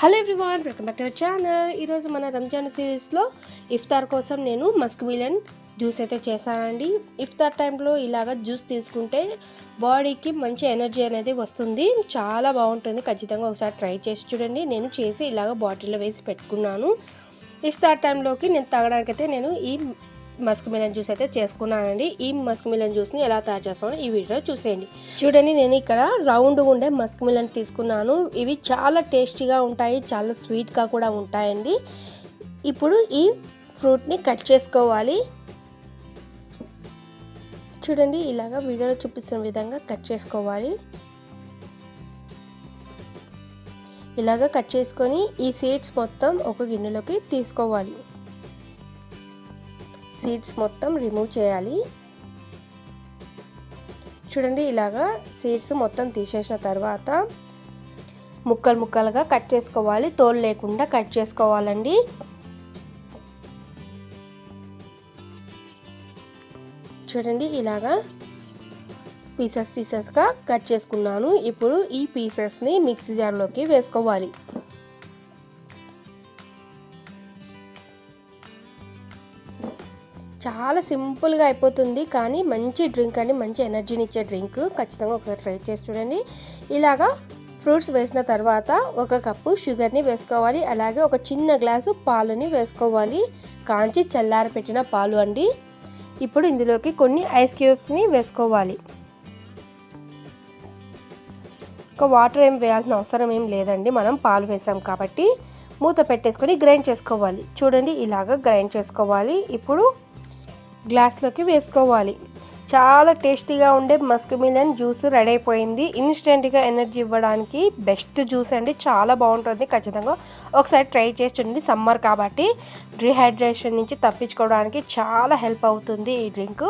Hello everyone welcome back to our channel. ఈరోజు మన రంజాన్ సిరీస్లో ఇఫ్తార్ కోసం నేను మస్క్ మిలన్ జ్యూస్ అయితే చేశానండి. ఇఫ్తార్ టైంలో ఇలాగ జ్యూస్ తీసుకుంటే బాడీకి మంచి ఎనర్జీ అనేది వస్తుంది. చాలా బాగుంటుంది. ఖచ్చితంగా ఒకసారి ట్రై చేసి చూడండి. నేను చేసి ఇలాగ బాటిల్లో వేసి పెట్టుకున్నాను. ఇఫ్తార్ టైంలోకి నేను తాగడానికైతే నేను ఈ మస్క్ మిలన్ జ్యూస్ అయితే చేసుకున్నానండి. ఈ మస్క్ మిలన్ జ్యూస్ని ఎలా తయారు చేస్తామో ఈ వీడియో చూసేయండి. చూడండి నేను ఇక్కడ రౌండ్ ఉండే మస్క్ మిలన్ తీసుకున్నాను. ఇవి చాలా టేస్టీగా ఉంటాయి చాలా స్వీట్గా కూడా ఉంటాయండి. ఇప్పుడు ఈ ఫ్రూట్ని కట్ చేసుకోవాలి. చూడండి ఇలాగ వీడియోలో చూపిస్తున్న విధంగా కట్ చేసుకోవాలి. ఇలాగ కట్ చేసుకొని ఈ సీడ్స్ మొత్తం ఒక గిన్నెలోకి తీసుకోవాలి. సీడ్స్ మొత్తం రిమూవ్ చేయాలి. చూడండి ఇలాగా సీడ్స్ మొత్తం తీసేసిన తర్వాత ముక్కలు ముక్కలుగా కట్ చేసుకోవాలి. తోలు లేకుండా కట్ చేసుకోవాలండి. చూడండి ఇలాగా పీసెస్ పీసెస్గా కట్ చేసుకున్నాను. ఇప్పుడు ఈ పీసెస్ని మిక్సీ జార్లోకి వేసుకోవాలి. చాలా సింపుల్గా అయిపోతుంది. కానీ మంచి డ్రింక్ అండి. మంచి ఎనర్జీని ఇచ్చే డ్రింక్. ఖచ్చితంగా ఒకసారి ట్రై చేసి చూడండి. ఇలాగా ఫ్రూట్స్ వేసిన తర్వాత ఒక కప్పు షుగర్ని వేసుకోవాలి. అలాగే ఒక చిన్న గ్లాసు పాలుని వేసుకోవాలి. కాంచి చల్లారి పెట్టిన పాలు అండి. ఇప్పుడు ఇందులోకి కొన్ని ఐస్ క్యూబ్స్ని వేసుకోవాలి. ఒక వాటర్ ఏం వేయాల్సిన అవసరం ఏం లేదండి. మనం పాలు వేసాం కాబట్టి మూత పెట్టేసుకొని గ్రైండ్ చేసుకోవాలి. చూడండి ఇలాగ గ్రైండ్ చేసుకోవాలి. ఇప్పుడు గ్లాస్లోకి వేసుకోవాలి. చాలా టేస్టీగా ఉండే మస్క్ మిలన్ జ్యూస్ రెడీ అయిపోయింది. ఇన్స్టెంట్గా ఎనర్జీ ఇవ్వడానికి బెస్ట్ జ్యూస్ అండి. చాలా బాగుంటుంది. ఖచ్చితంగా ఒకసారి ట్రై చేసి చూడండి. సమ్మర్ కాబట్టి రీహైడ్రేషన్ నుంచి తప్పించుకోవడానికి చాలా హెల్ప్ అవుతుంది ఈ డ్రింక్.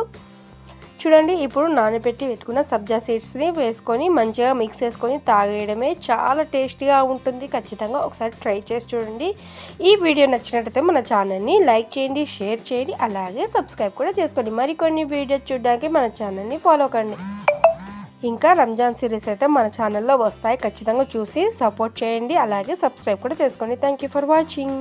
చూడండి ఇప్పుడు నానబెట్టి పెట్టుకున్న సబ్జా సీడ్స్ని వేసుకొని మంచిగా మిక్స్ చేసుకొని తాగేయడమే చాలా టేస్టీగా ఉంటుంది. ఖచ్చితంగా ఒకసారి ట్రై చేసి చూడండి. ఈ వీడియో నచ్చినట్టయితే మన ఛానల్ని లైక్ చేయండి షేర్ చేయండి అలాగే సబ్స్క్రైబ్ కూడా చేసుకోండి. మరికొన్ని వీడియోస్ చూడడానికి మన ఛానల్ని ఫాలో కండి. ఇంకా రంజాన్ సిరీస్ అయితే మన ఛానల్లో వస్తాయి. ఖచ్చితంగా చూసి సపోర్ట్ చేయండి అలాగే సబ్స్క్రైబ్ కూడా చేసుకోండి. Thank you for watching